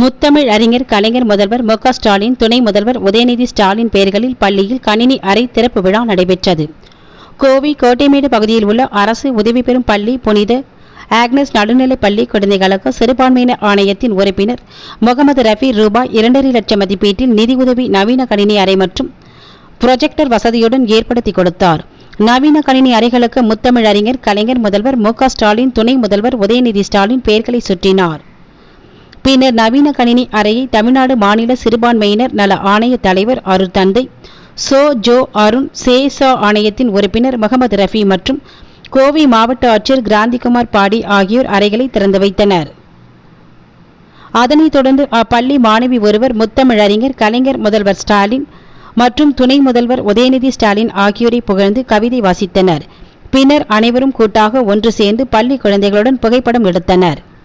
முத்தமிழ் அறிஞர் கலைஞர் முதல்வர் மு ஸ்டாலின் துணை முதல்வர் உதயநிதி ஸ்டாலின் பெயர்களில் பள்ளியில் கணினி அறை திறப்பு விழா நடைபெற்றது. கோவை கோட்டைமேடு பகுதியில் உள்ள அரசு உதவி பெறும் பள்ளி புனித ஆக்னஸ் நடுநிலைப் பள்ளி குழந்தைகளுக்கு சிறுபான்மையினர் ஆணையத்தின் உறுப்பினர் முகமது ரஃபி ரூபாய் இரண்டரை லட்சம் மதிப்பீட்டில் நிதியுதவி நவீன கணினி அறை மற்றும் புரொஜெக்டர் வசதியுடன் ஏற்படுத்தி கொடுத்தார். நவீன கணினி அறைகளுக்கு முத்தமிழ் அறிஞர் கலைஞர் முதல்வர் மு ஸ்டாலின் துணை முதல்வர் உதயநிதி ஸ்டாலின் பெயர்களை சுற்றினார். பின்னர் நவீன கணினி அறையை தமிழ்நாடு மாநில சிறுபான்மையினர் நல ஆணைய தலைவர் அருள் தந்தை சோ ஜோ அருண் சேசா ஆணையத்தின் உறுப்பினர் முகமது ரஃபி மற்றும் கோவை மாவட்ட ஆட்சியர் கிராந்திகுமார் பாடி ஆகியோர் அறைகளை திறந்து வைத்தனர். அதனைத் தொடர்ந்து அப்பள்ளி மாணவி ஒருவர் முத்தமிழறிஞர் கலைஞர் முதல்வர் ஸ்டாலின் மற்றும் துணை முதல்வர் உதயநிதி ஸ்டாலின் ஆகியோரை புகழ்ந்து கவிதை வாசித்தனர். பின்னர் அனைவரும் கூட்டாக ஒன்று சேர்ந்து பள்ளி குழந்தைகளுடன் புகைப்படம் எடுத்தனர்.